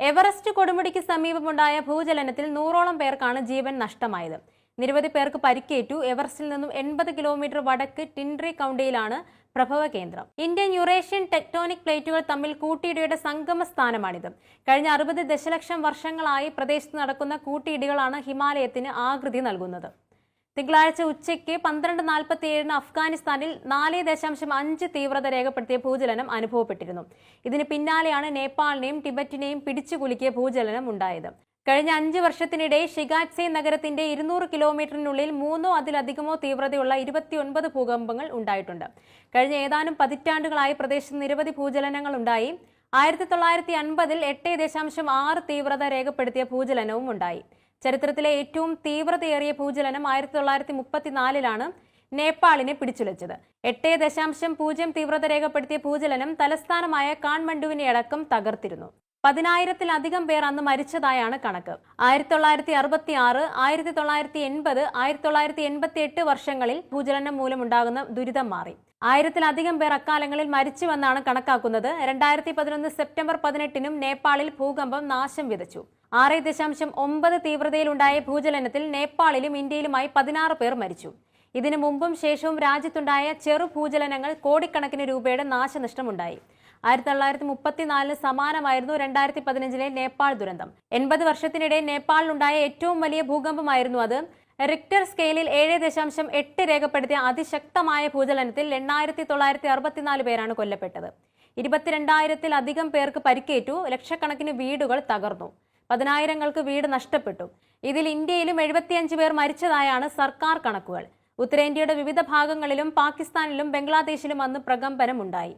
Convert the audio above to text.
Everest കൊടുമുടിക്ക് സമീപമുണ്ടായ ഭൂചലനത്തിൽ നൂറോളം പേർക്കാണ് ജീവൻ നഷ്ടമായത്. നിരവധി പേർക്ക് പരിക്കേറ്റു. എവറസ്റ്റിൽ നിന്നും എൺപത് കിലോമീറ്റർ വടക്ക് ടിൻഡ്രി കൗണ്ടിയിലാണ് പ്രഭവ കേന്ദ്രം. ഇന്ത്യൻ യുറേഷ്യൻ ടെക്ടോണിക് പ്ലേറ്റുകൾ തമ്മിൽ കൂട്ടിയിടിയുടെ സംഗമ സ്ഥാനമാണിത് കഴിഞ്ഞ അറുപത് ദശലക്ഷം വർഷങ്ങളായി പ്രദേശത്ത് നടക്കുന്ന കൂട്ടിയിടികളാണ് ഹിമാലയത്തിന് ആകൃതി നൽകുന്നത്. തിങ്കളാഴ്ച ഉച്ചയ്ക്ക് പന്ത്രണ്ട് നാൽപ്പത്തിയേഴിന് അഫ്ഗാനിസ്ഥാനിൽ നാല് ദശാംശം അഞ്ച് തീവ്രത രേഖപ്പെടുത്തിയ ഭൂചലനം അനുഭവപ്പെട്ടിരുന്നു. ഇതിന് പിന്നാലെയാണ് നേപ്പാളിനെയും ടിബറ്റിനെയും പിടിച്ചുകുലുക്കിയ ഭൂചലനം ഉണ്ടായത്. കഴിഞ്ഞ അഞ്ച് വർഷത്തിനിടെ ഷിഗാറ്റ്സെ നഗരത്തിന്റെ ഇരുന്നൂറ് കിലോമീറ്ററിനുള്ളിൽ മൂന്നോ അതിലധികമോ തീവ്രതയുള്ള ഇരുപത്തിയൊൻപത് ഭൂകമ്പങ്ങൾ ഉണ്ടായിട്ടുണ്ട്. കഴിഞ്ഞ ഏതാനും പതിറ്റാണ്ടുകളായി പ്രദേശത്ത് നിരവധി ഭൂചലനങ്ങൾ ഉണ്ടായി. ആയിരത്തി തൊള്ളായിരത്തി അൻപതിൽ എട്ട് ദശാംശം ആറ് തീവ്രത രേഖപ്പെടുത്തിയ ഭൂചലനവും ഉണ്ടായി. ചരിത്രത്തിലെ ഏറ്റവും തീവ്രതയേറിയ ഭൂചലനം ആയിരത്തി തൊള്ളായിരത്തി മുപ്പത്തിനാലിലാണ് നേപ്പാളിനെ പിടിച്ചുലച്ചത്. എട്ട് ദശാംശം പൂജ്യം തീവ്രത രേഖപ്പെടുത്തിയ ഭൂചലനം തലസ്ഥാനമായ കാൺമണ്ഡുവിനെ അടക്കം തകർത്തിരുന്നു. പതിനായിരത്തിലധികം പേർ അന്ന് മരിച്ചതായാണ് കണക്ക്. ആയിരത്തി തൊള്ളായിരത്തി അറുപത്തി ആറ് ആയിരത്തി തൊള്ളായിരത്തി എൺപത് ആയിരത്തി തൊള്ളായിരത്തി എൺപത്തി എട്ട് വർഷങ്ങളിൽ ഭൂചലനം മൂലമുണ്ടാകുന്ന ദുരിതം മാറി. ആയിരത്തിലധികം പേർ അക്കാലങ്ങളിൽ മരിച്ചുവെന്നാണ് കണക്കാക്കുന്നത്. രണ്ടായിരത്തി പതിനൊന്ന് സെപ്റ്റംബർ പതിനെട്ടിനും നേപ്പാളിൽ ഭൂകമ്പം നാശം വിതച്ചു. ആറ് ദശാംശം ഒമ്പത് തീവ്രതയിലുണ്ടായ ഭൂചലനത്തിൽ നേപ്പാളിലും ഇന്ത്യയിലുമായി പതിനാറ് പേർ മരിച്ചു. ഇതിനു മുമ്പും ശേഷവും രാജ്യത്തുണ്ടായ ചെറു ഭൂചലനങ്ങൾ കോടിക്കണക്കിന് രൂപയുടെ നാശനഷ്ടമുണ്ടായി. ആയിരത്തി തൊള്ളായിരത്തി മുപ്പത്തിനാലിന് സമാനമായിരുന്നു രണ്ടായിരത്തി പതിനഞ്ചിലെ നേപ്പാൾ ദുരന്തം. എൺപത് വർഷത്തിനിടെ നേപ്പാളിലുണ്ടായ ഏറ്റവും വലിയ ഭൂകമ്പമായിരുന്നു അത്. റിക്ടർ സ്കെയിലിൽ ഏഴ് ദശാംശം എട്ട് രേഖപ്പെടുത്തിയ അതിശക്തമായ ഭൂചലനത്തിൽ എണ്ണായിരത്തി തൊള്ളായിരത്തി അറുപത്തിനാല് പേരാണ് കൊല്ലപ്പെട്ടത്. ഇരുപത്തിരണ്ടായിരത്തിലധികം പേർക്ക് പരിക്കേറ്റു ലക്ഷക്കണക്കിന് വീടുകൾ തകർന്നു. പതിനായിരങ്ങൾക്ക് വീട് നഷ്ടപ്പെട്ടു. ഇതിൽ ഇന്ത്യയിലും എഴുപത്തിയഞ്ച് പേർ മരിച്ചതായാണ് സർക്കാർ കണക്കുകൾ. ഉത്തരേന്ത്യയുടെ വിവിധ ഭാഗങ്ങളിലും പാകിസ്ഥാനിലും ബംഗ്ലാദേശിലും അന്ന് പ്രകമ്പനമുണ്ടായി.